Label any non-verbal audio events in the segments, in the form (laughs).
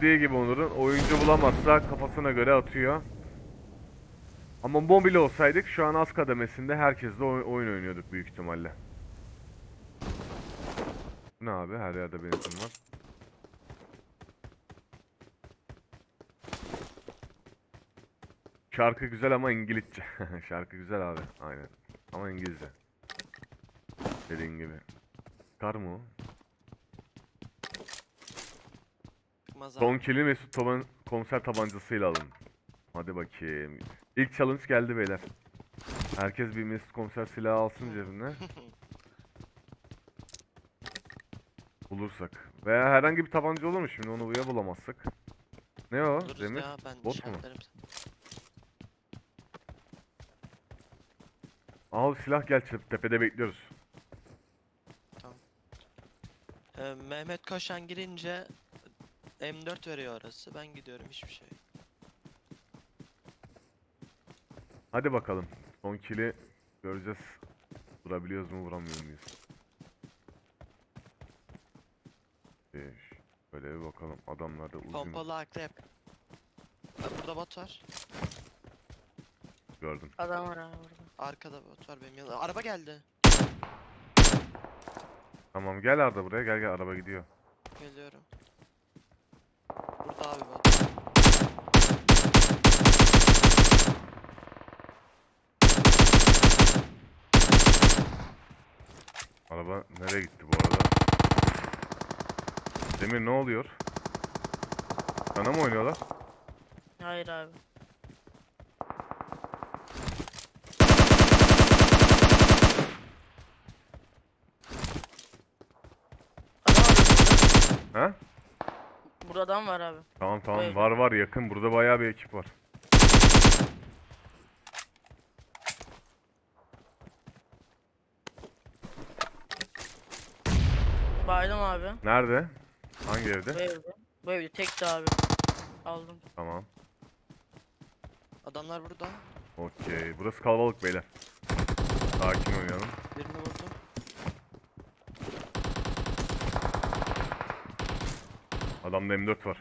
Dediği gibi Onur'un oyuncu bulamazsa kafasına göre atıyor. Ama mobil olsaydık şu an az kademesinde herkesle oy- oyun oynuyorduk büyük ihtimalle. Ne abi? Her yerde benzin var. Şarkı güzel ama İngilizce. (laughs) Şarkı güzel abi. Aynen. Ama İngilizce. Dediğin gibi. Kar mı? Çıkmaz abi. Son kili Mesut Taban konser tabancasıyla alın. Hadi bakayım. İlk challenge geldi beyler. Herkes bir Mesut konser silahı alsın cebine. (laughs) Bulursak. Veya herhangi bir tabanca olur mu şimdi onu ya bulamazsak? Ne o Buluruz Demir? ya ben Bot mu? işaretlerim. Al silah gel çep- tepede bekliyoruz. Ee, Mehmet Koşan girince M4 veriyor orası. Ben gidiyorum hiçbir şey. Hadi bakalım. Son kili göreceğiz. Vurabiliyoruz mu vuramıyor muyuz? Beş. Böyle bir bakalım. Adamlarda uzun Pompalı akrep. Ha, burada bot var. gördüm. Adam var abi burada. Arkada bot var benim yanımda. Araba geldi. Tamam gel Arda buraya gel gel araba gidiyor. Geliyorum. Burada abi bot. Araba nereye gitti bu arada? Demir ne oluyor? Sana mı oynuyorlar? Hayır abi. Ha? Burada adam var abi. Tamam tamam Evet. var var yakın burada bayağı bir ekip var. Baydım abi. Nerede? Hangi Bu evde? evde. Bu evde tekti abi. Aldım. Tamam. Adamlar burada. Okey. Burası kalabalık beyler. Sakin oynayalım. Birini vurdum. Adamda M4 var.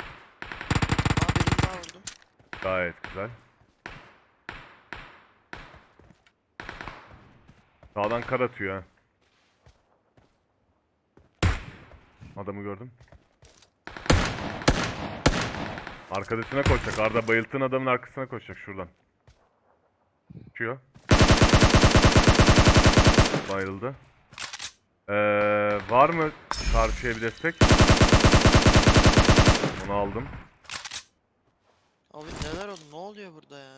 Aa birini daha vurdum. Gayet güzel. Sağdan kar atıyor ha. Adamı gördüm. Arkadaşına koşacak. Arda bayılttığın adamın arkasına koşacak şuradan. Uçuyor. Bayıldı. Ee, var mı karşıya bir destek? Onu aldım. Abi neler oldu? Ne oluyor burada ya?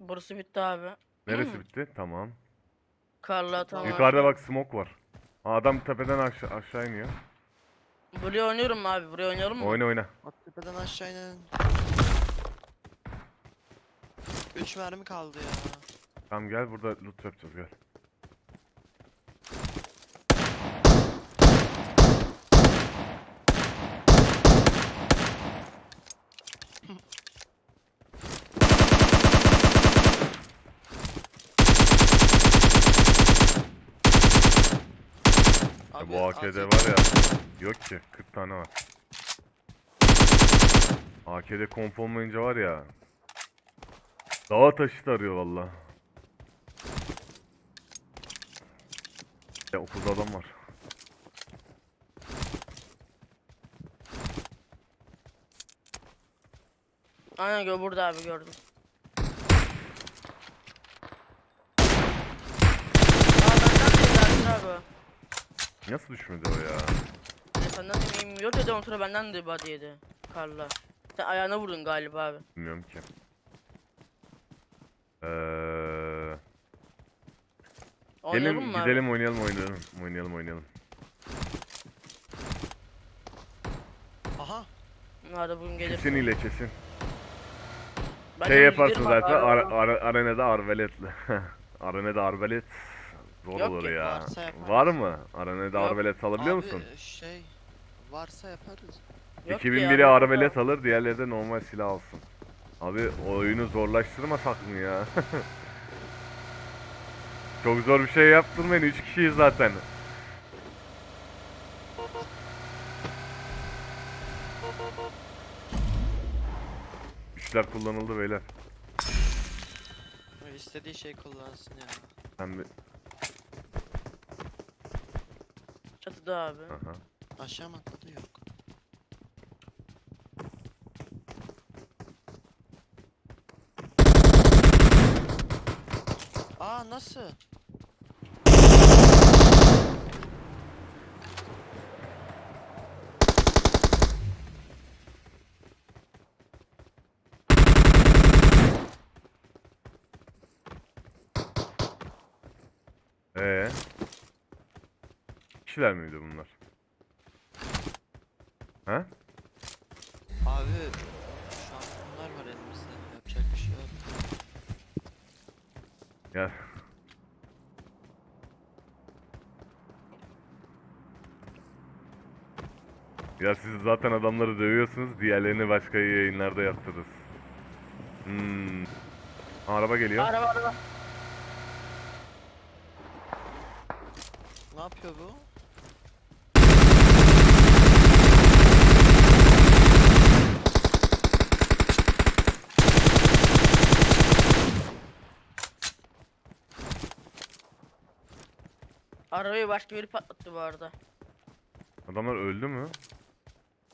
Burası bitti abi. Neresi bitti? Tamam. Karlı atan var. Yukarıda bak smoke var. Ha, Adam tepeden aşağı, aşağı iniyor. Buraya oynuyorum mu abi. Buraya oynayalım mı? Oyna oyna. At tepeden aşağı inen. 3 mermi kaldı ya. Tamam gel burada loot yapacağız gel. Bu AK'de var ya. Yok ki 40 tane var. AK'de komp olmayınca var ya. Dağa taşı tarıyor valla. Ya okulda adam var. Aynen gö burada abi gördüm. Aa benden de abi. Nasıl düşmedi o ya? Ne senden de miyim? Yok dedi ontura benden de body yedi. Karla. Sen ayağına vurdun galiba abi. Bilmiyorum ki. Eee... Oynayalım Gelin mı abi? gidelim oynayalım oynayalım. Oynayalım oynayalım. Aha. Hadi bugün gelirsin. Kesin ile kesin. Ben Şey de yaparsın giderim abi, zaten ara, ara, arenada arbaletle. (laughs) arenada arbalet Zor Yok olur ya. varsa yaparız. Var mı? Aranede Yok. arbelet alabiliyor Abi, musun? şey varsa yaparız. Yok ki 2001'i ya, arbelet alır, diğerleri de normal silah alsın. Abi oyunu zorlaştırmasak mı ya? (laughs) Çok zor bir şey beni. 3 kişiyiz zaten. Üçler kullanıldı beyler. İstediği şey kullansın ya. Sen bir... Çatıda abi. Aha. Aşağı mı atladı yok. Aa nasıl? Ee. Kişiler miydi bunlar? Ha? Abi şu an bunlar var elimizde. Yapacak bir şey yok. Gel. Ya siz zaten adamları dövüyorsunuz, diğerlerini başka yayınlarda yaptınız. Hmm. Araba geliyor. Araba araba. Ne yapıyor bu? Arabayı başka biri patlattı bu arada. Adamlar öldü mü?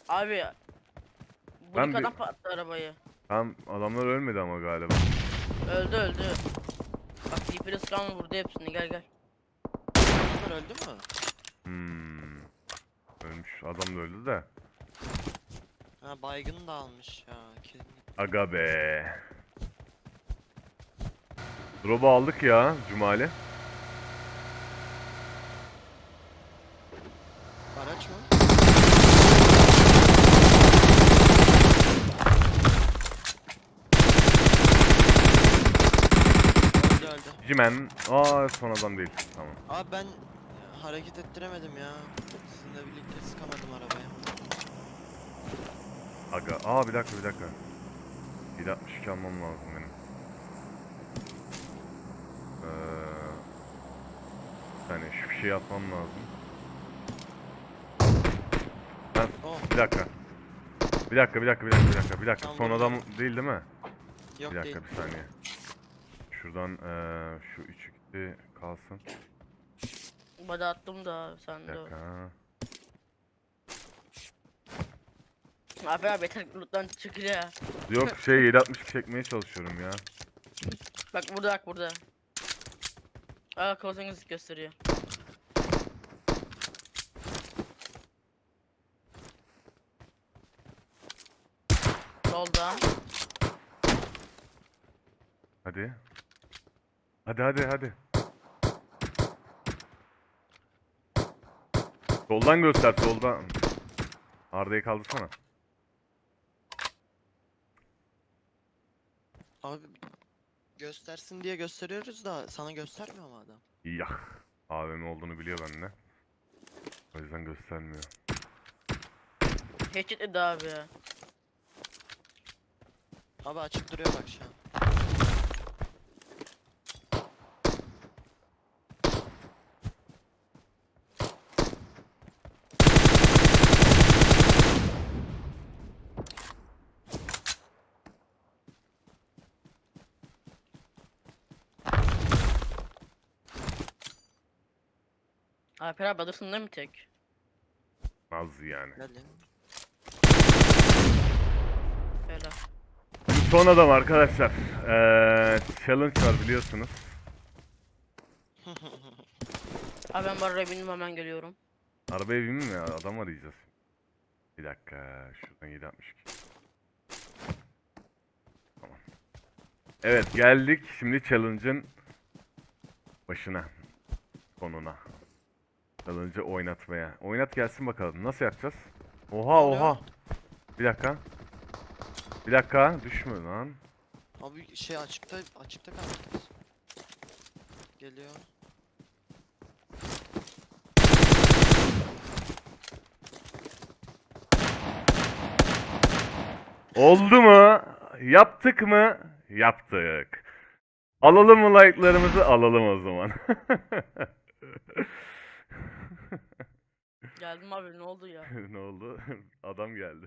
Abi. Bu Ben bir- adam patlattı arabayı. Tam adamlar ölmedi ama galiba. Öldü öldü. Bak DP'de sıkan vurdu hepsini gel gel. Bunlar öldü mü? Hmm. Ölmüş. Adam da öldü de. Ha baygın da almış ya. Kesin. Aga be. Drop'u aldık ya Cumali. Öldü öldü. Cimen. Aa son adam değil. Tamam. Abi ben hareket ettiremedim ya. Sizinle birlikte sıkamadım arabaya. Aga. Aa bir dakika bir dakika. 762 almam lazım benim. Ee, bir saniye şu fişeği atmam lazım. Ben Oh bir dakika. Bir dakika bir dakika bir dakika bir dakika bir dakika. Son adam değil değil mi? yok Bir dakika değil. bir saniye. Şuradan eee şu 3 gitti kalsın. Bada attım da Bir sen de. Abi abi yeter loot'tan çıkıyor ya. Yok (laughs) şey 762 çekmeye çalışıyorum ya. Bak burada bak burada. Aa korsanız gösteriyor. Solda. Hadi. Hadi hadi hadi. Soldan göster soldan. Arda'yı kaldırsana. Abi göstersin diye gösteriyoruz da sana göstermiyor mu adam? Yah. AVM olduğunu biliyor bende. O yüzden göstermiyor. Dedi abi ya. Abi açık duruyor bak şu an. Alper abi alırsın değil mi tek? Az yani. Gelin. Son adam arkadaşlar. Eee challenge var biliyorsunuz. (laughs) Abi ben bu arabaya bindim hemen geliyorum. Arabaya binme ya adam arayacağız. Bir dakika şuradan 762. Tamam. Evet geldik şimdi challenge'ın başına. Konuna. Challenge'ı oynatmaya. Oynat gelsin bakalım. Nasıl yapacağız? Oha oha. Bir dakika. Bir dakika düşme lan. Abi şey açıkta açıkta kaldı. Geliyor. Oldu mu? Yaptık mı? Yaptık. Alalım mı like'larımızı? Alalım o zaman. Geldim abi ne oldu ya? (laughs) ne oldu? Adam geldi.